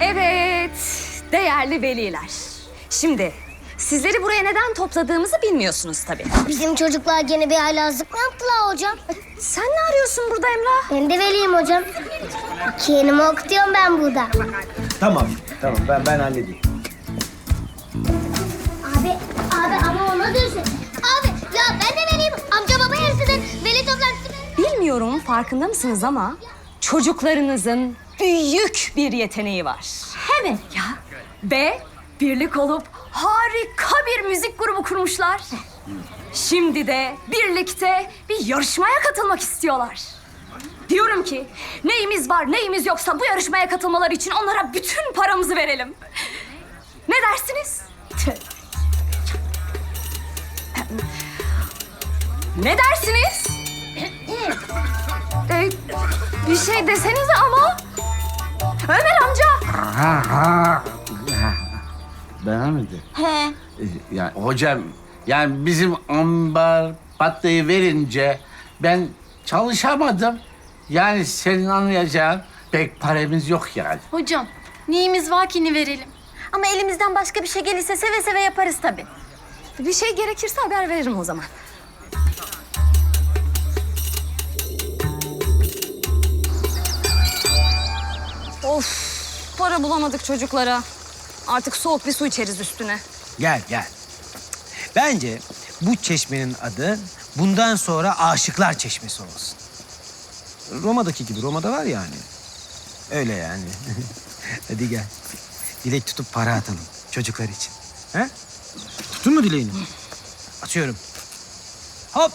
Evet, değerli veliler. Şimdi sizleri buraya neden topladığımızı bilmiyorsunuz tabii. Bizim çocuklar gene bir haylazlık mı yaptılar hocam? Sen ne arıyorsun burada Emrah? Ben de veliyim hocam. Kendimi okutuyorum ben burada. Tamam, tamam ben ben halledeyim. Abi, abi ama ona diyorsun. Abi ya ben de veliyim. Amca baba yarısıdır. Veli toplantısı. Bilmiyorum farkında mısınız ama çocuklarınızın büyük bir yeteneği var. Hemen ya. Ve birlik olup harika bir müzik grubu kurmuşlar. Şimdi de birlikte bir yarışmaya katılmak istiyorlar. Diyorum ki neyimiz var neyimiz yoksa bu yarışmaya katılmaları için onlara bütün paramızı verelim. Ne dersiniz? Ne dersiniz? Ee, bir şey desenize ama. Ömer amca. Beğenmedi. He. Ee, Yani hocam yani bizim ambar patlayı verince ben çalışamadım. Yani senin anlayacağın pek paramız yok yani. Hocam, neyimiz var ki ni verelim. Ama elimizden başka bir şey gelirse seve seve yaparız tabii. Bir şey gerekirse haber veririm o zaman. Of, para bulamadık çocuklara. Artık soğuk bir su içeriz üstüne. Gel gel. Bence bu çeşmenin adı bundan sonra Aşıklar Çeşmesi olsun. Roma'daki gibi Roma'da var yani. Öyle yani. Hadi gel. Dilek tutup para atalım çocuklar için. He? Tuttun mu dileğini? Atıyorum. Hop.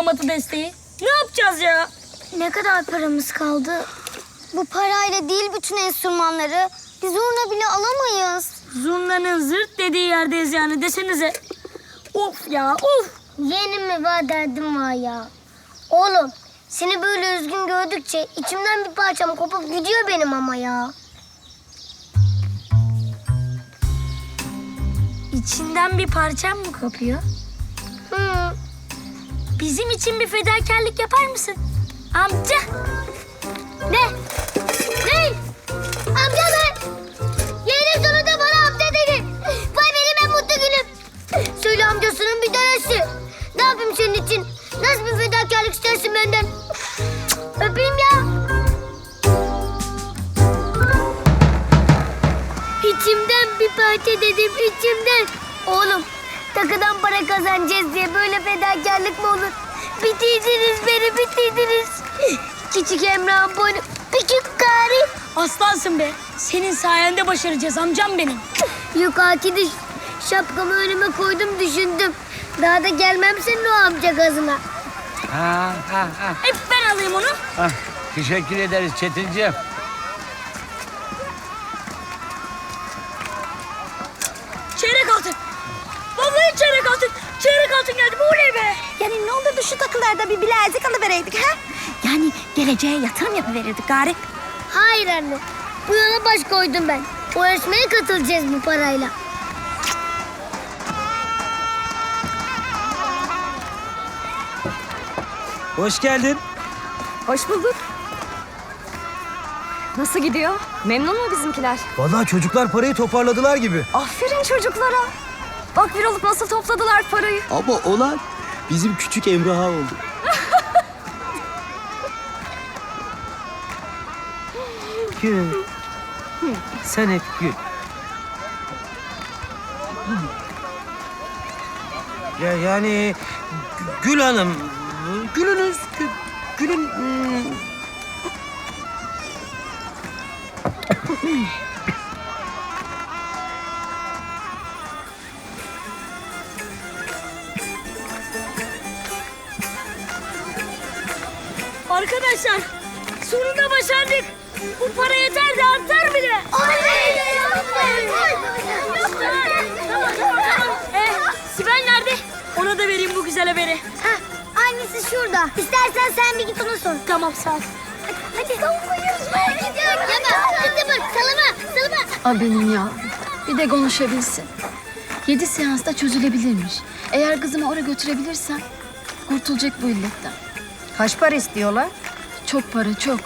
Bulamadı desteği. Ne yapacağız ya? Ne kadar paramız kaldı? Bu parayla değil bütün enstrümanları. Biz zurna bile alamayız. Zurnanın zırt dediği yerdeyiz yani desenize. Of ya of. Yeğenim mi var derdim var ya. Oğlum seni böyle üzgün gördükçe içimden bir parçam kopup gidiyor benim ama ya. İçinden bir parçam mı kopuyor? Hı. Bizim için bir fedakarlık yapar mısın? Amca. Ne? Ne? Amca mı? Yeğenim sonunda bana amca dedi. Vay benim en mutlu günüm. Söyle amcasının bir tanesi. Ne yapayım senin için? Nasıl bir fedakarlık istersin benden? Öpeyim ya. İçimden bir parça dedim içimden. Oğlum takıdan para kazanacağız diye böyle fedakarlık mı olur? Bitirdiniz beni bitirdiniz. Küçük Emrah'ın boynu küçük gari. Aslansın be. Senin sayende başaracağız amcam benim. Yukarıki diş şapkamı önüme koydum düşündüm. Daha da gelmem senin o amca gazına. Ha, ha, ha. Hep ben alayım onu. Ah, teşekkür ederiz Çetinciğim. Yani ne olurdu şu takılarda bir bilezik alıvereydik ha? Yani geleceğe yatırım yapıverirdik gari. Hayır anne. Bu yola baş koydum ben. O yarışmaya katılacağız bu parayla. Hoş geldin. Hoş bulduk. Nasıl gidiyor? Memnun mu bizimkiler? Vallahi çocuklar parayı toparladılar gibi. Aferin çocuklara. Bak bir olup nasıl topladılar parayı. Ama olan bizim küçük Emrah'a oldu. Gül. Sen hep gül. Ya yani Gül Hanım, gülünüz, gül, gülün... Arkadaşlar sonunda başardık. Bu para yeter de artar bile. Eh, Sibel nerede? Ona da vereyim bu güzel haberi. Hah, annesi şurada. İstersen sen bir git ona sor. Tamam sağ ol. Hadi. Hadi. Gidiyorum. Hadi bak. Salama. Salama. A benim yavrum. Bir de konuşabilsin. Yedi seansta çözülebilirmiş. Eğer kızımı oraya götürebilirsem kurtulacak bu illetten. Kaç para istiyorlar? Çok para çok.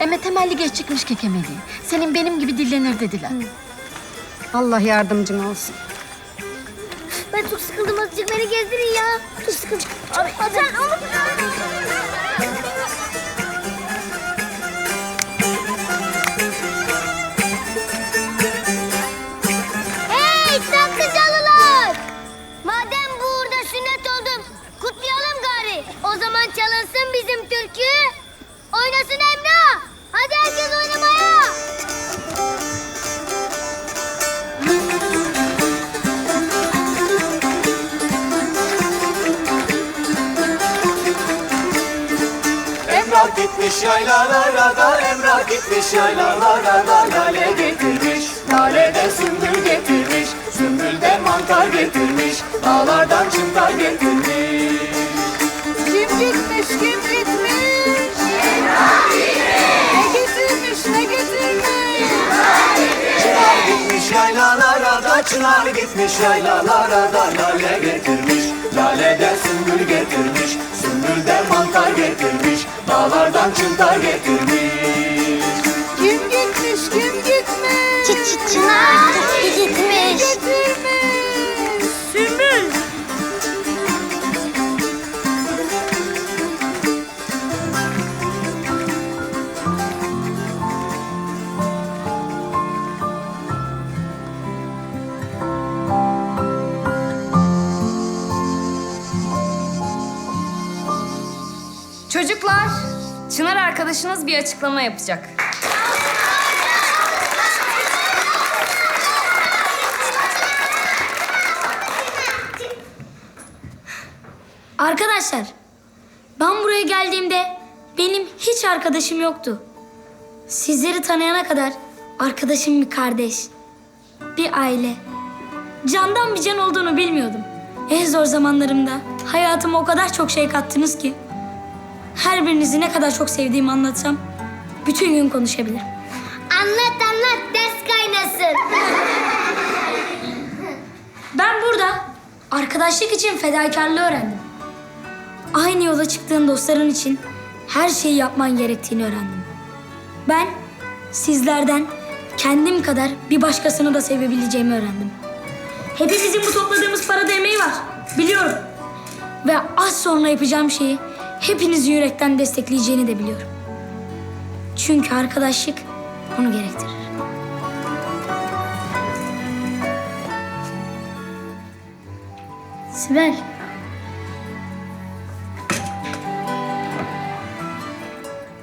Eme temelli geç çıkmış kekemeli. Senin benim gibi dillenir dediler. Allah yardımcın olsun. Ben çok sıkıldım azıcık beni gezdirin ya. Çok sıkıldım. Abi sen onu... çalınsın bizim türkü. Oynasın Emrah. Hadi herkes oynamaya. Emrah gitmiş yaylalara da Emrah gitmiş yaylalara da Lale getirmiş Lale de getirmiş Sümbül mantar getirmiş Dağlardan çıntar getirmiş Çınar gitmiş yaylalara da Lale getirmiş. Lale de sümbül getirmiş Sümbül de mantar getirmiş Dağlardan çıntar getirmiş Çocuklar, Çınar arkadaşınız bir açıklama yapacak. Arkadaşlar, ben buraya geldiğimde benim hiç arkadaşım yoktu. Sizleri tanıyana kadar arkadaşım bir kardeş, bir aile. Candan bir can olduğunu bilmiyordum. En zor zamanlarımda hayatıma o kadar çok şey kattınız ki. Her birinizi ne kadar çok sevdiğimi anlatsam bütün gün konuşabilirim. Anlat anlat ders kaynasın. Ben burada arkadaşlık için fedakarlığı öğrendim. Aynı yola çıktığın dostların için her şeyi yapman gerektiğini öğrendim. Ben sizlerden kendim kadar bir başkasını da sevebileceğimi öğrendim. Hepimizin bu topladığımız parada emeği var. Biliyorum. Ve az sonra yapacağım şeyi hepinizin yürekten destekleyeceğini de biliyorum. Çünkü arkadaşlık bunu gerektirir. Sibel.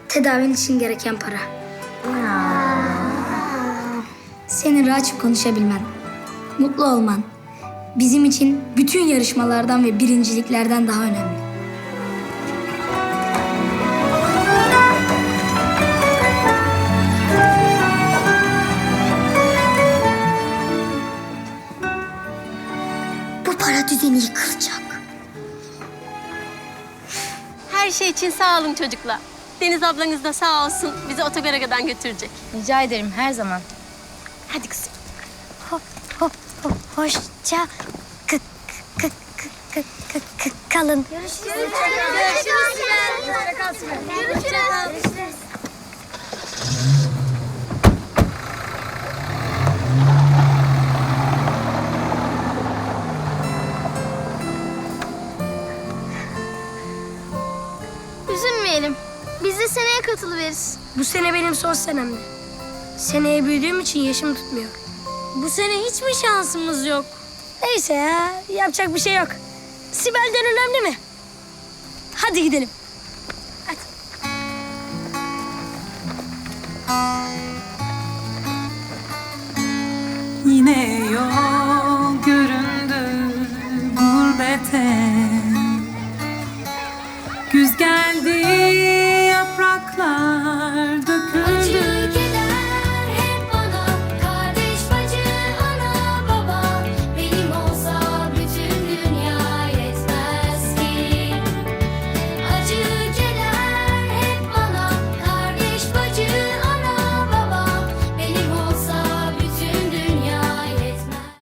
Tedavin için gereken para. Senin rahat konuşabilmen, mutlu olman bizim için bütün yarışmalardan ve birinciliklerden daha önemli. Düzeni yıkılacak. Her şey için sağ olun çocuklar. Deniz ablanız da sağ olsun bizi otogara kadar götürecek. Rica ederim her zaman. Hadi kızım. Hop hop hop hoşça kı kı kı kı kı kı kalın. Görüşürüz. Görüşürüz. Görüşürüz. Görüşürüz. Üzülmeyelim. Biz de seneye katılıveririz. Bu sene benim son senemdi. Seneye büyüdüğüm için yaşım tutmuyor. Bu sene hiç mi şansımız yok? Neyse ya, yapacak bir şey yok. Sibel'den önemli mi? Hadi gidelim. Yine